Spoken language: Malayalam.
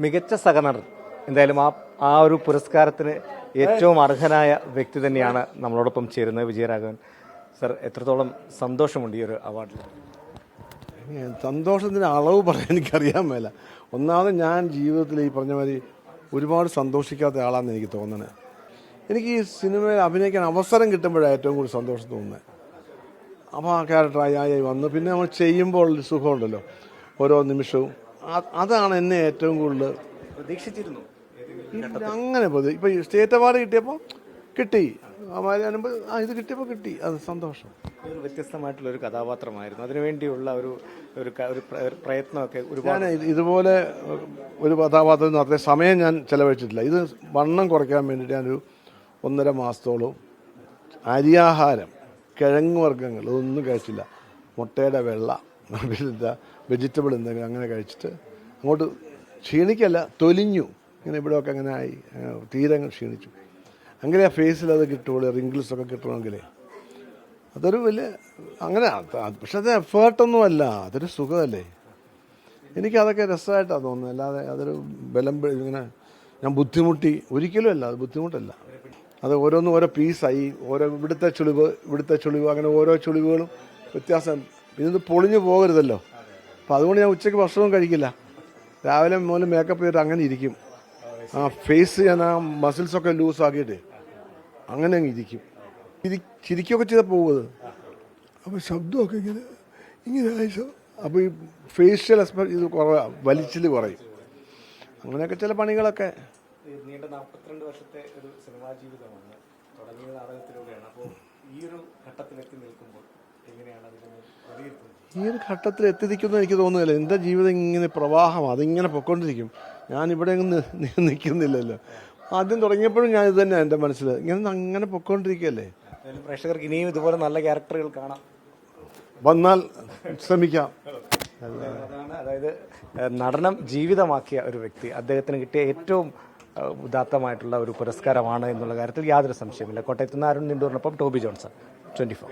മികച്ച സഹനടൻ. എന്തായാലും ആ ആ ഒരു പുരസ്കാരത്തിന് ഏറ്റവും അർഹനായ വ്യക്തി തന്നെയാണ് നമ്മളോടൊപ്പം ചേരുന്നത് വിജയരാഘവൻ. സർ എത്രത്തോളം സന്തോഷമുണ്ട് ഈ ഒരു അവാർഡിൽ? സന്തോഷത്തിന്റെ അളവ് പറയാൻ എനിക്കറിയാൻ മേല. ഒന്നാമത് ഞാൻ ജീവിതത്തിൽ ഈ പറഞ്ഞ മാതിരി ഒരുപാട് സന്തോഷിക്കാത്ത ആളാണെന്ന് എനിക്ക് തോന്നണേ. എനിക്ക് ഈ സിനിമയിൽ അഭിനയിക്കാൻ അവസരം കിട്ടുമ്പോഴാണ് ഏറ്റവും കൂടുതൽ സന്തോഷം തോന്നുന്നത്. അപ്പോൾ ആ ക്യാരക്ടറായി ആയി വന്നു. പിന്നെ നമ്മൾ ചെയ്യുമ്പോൾ സുഖമുണ്ടല്ലോ. ഓരോ നിമിഷവും. അതാണ് എന്നെ ഏറ്റവും കൂടുതൽ പ്രതീക്ഷിച്ചിരുന്നു. അങ്ങനെ പ്രതി ഇപ്പൊ സ്റ്റേറ്റ് അവാർഡ് കിട്ടിയപ്പോൾ കിട്ടി. ആ ഇത് കിട്ടിയപ്പോൾ കിട്ടി. അത് സന്തോഷം. ഒരു വ്യത്യസ്തമായിട്ടുള്ള ഒരു കഥാപാത്രമായിരുന്നു. അതിനുവേണ്ടിയുള്ള ഒരു ഒരു ഒരു പ്ര- ഒരു പ്രയത്നമൊക്കെ ഒരുപാട് ഞാൻ ഇതുപോലെ ഒരു കഥാപാത്രത്തിന് അത്ര സമയം ഞാൻ ചെലവഴിച്ചിട്ടില്ല. ഇത് വണ്ണം കുറയ്ക്കാൻ വേണ്ടിയിട്ട് ഞാനൊരു ഒന്നര മാസത്തോളം അരിയാഹാരം കിഴങ്ങ് വർഗങ്ങൾ ഇതൊന്നും കഴിച്ചില്ല. മുട്ടയുടെ വെള്ള പിന്നെ വെജിറ്റബിൾ എന്തെങ്കിലും അങ്ങനെ കഴിച്ചിട്ട് അങ്ങോട്ട് ക്ഷീണിക്കല്ല തൊലിഞ്ഞു. ഇങ്ങനെ ഇവിടെയൊക്കെ അങ്ങനെ ആയി. തീരെ അങ്ങ് ക്ഷീണിച്ചു. അങ്ങനെ ആ ഫേസിൽ അത് കിട്ടുള്ളൂ റിങ്കിൾസ് ഒക്കെ കിട്ടണമെങ്കിലേ. അതൊരു വലിയ അങ്ങനെ പക്ഷെ അത് എഫേർട്ടൊന്നും അല്ല. അതൊരു സുഖമല്ലേ? എനിക്ക് അതൊക്കെ രസമായിട്ടാണ് തോന്നുന്നത്. അല്ലാതെ അതൊരു ബലം ഇങ്ങനെ ഞാൻ ബുദ്ധിമുട്ടി ഒരിക്കലും അല്ല അത് ബുദ്ധിമുട്ടല്ല. അത് ഓരോന്നും ഓരോ പീസായി ഓരോ ഇവിടുത്തെ ചുളിവ് ഇവിടുത്തെ ചുളിവ് അങ്ങനെ ഓരോ ചുളിവുകളും വ്യത്യാസം ഇത് പൊളിഞ്ഞു പോകരുതല്ലോ. അപ്പം അതുകൊണ്ട് ഞാൻ ഉച്ചയ്ക്ക് ഭക്ഷണവും കഴിക്കില്ല. രാവിലെ മുതൽ മേക്കപ്പ് ചെയ്തിട്ട് അങ്ങനെ ഇരിക്കും. ആ ഫേസ് ഞാൻ ആ മസിൽസൊക്കെ ലൂസാക്കിയിട്ട് അങ്ങനെ അങ്ങ് ഇരിക്കും. ഇരി ചിരിക്കുകയൊക്കെ ചെയ്താൽ പോകുന്നത്. അപ്പോൾ ശബ്ദമൊക്കെ ഇങ്ങനെ ഇങ്ങനെ ആയിസോ അപ്പോൾ ഈ ഫേഷ്യൽ എക്സ്പ്ര ഇത് കുറവ് വലിച്ചിൽ കുറയും. അങ്ങനെയൊക്കെ ചില പണികളൊക്കെ. നീണ്ട നാൽപ്പത്തിരണ്ട് വർഷത്തെ ഒരു ജീവിതമാണ്. തുടങ്ങിയ അപ്പോൾ ഈ ഒരു ഘട്ടത്തിലേക്ക് നിൽക്കുമ്പോൾ ഈ ഒരു ഘട്ടത്തിൽ എത്തിയിരിക്കുന്നു എനിക്ക് തോന്നുന്നില്ല. എന്റെ ജീവിതം ഇങ്ങനെ പ്രവാഹം അതിങ്ങനെ പൊക്കൊണ്ടിരിക്കും ഞാൻ ഇവിടെ നിൽക്കുന്നില്ലല്ലോ. ആദ്യം തുടങ്ങിയപ്പോഴും ഞാൻ ഇത് തന്നെയാണ് എന്റെ മനസ്സിൽ. ഇങ്ങനെ അങ്ങനെ പൊക്കൊണ്ടിരിക്കുകയല്ലേ പ്രേക്ഷകർക്ക് ഇനിയും ഇതുപോലെ നല്ല ക്യാരക്ടറുകൾ കാണാം. വന്നാൽ ശ്രമിക്കാം. അതാണ്. അതായത് നടനം ജീവിതമാക്കിയ ഒരു വ്യക്തി. അദ്ദേഹത്തിന് കിട്ടിയ ഏറ്റവും ഉദാത്തമായിട്ടുള്ള ഒരു പുരസ്കാരമാണ് എന്നുള്ള കാര്യത്തിൽ യാതൊരു സംശയമില്ല കോട്ടയത്ത് നിന്ന് അരുൺ നിണ്ടൂറിനൊപ്പം ടോബി ജോൺസൺ. Twenty four.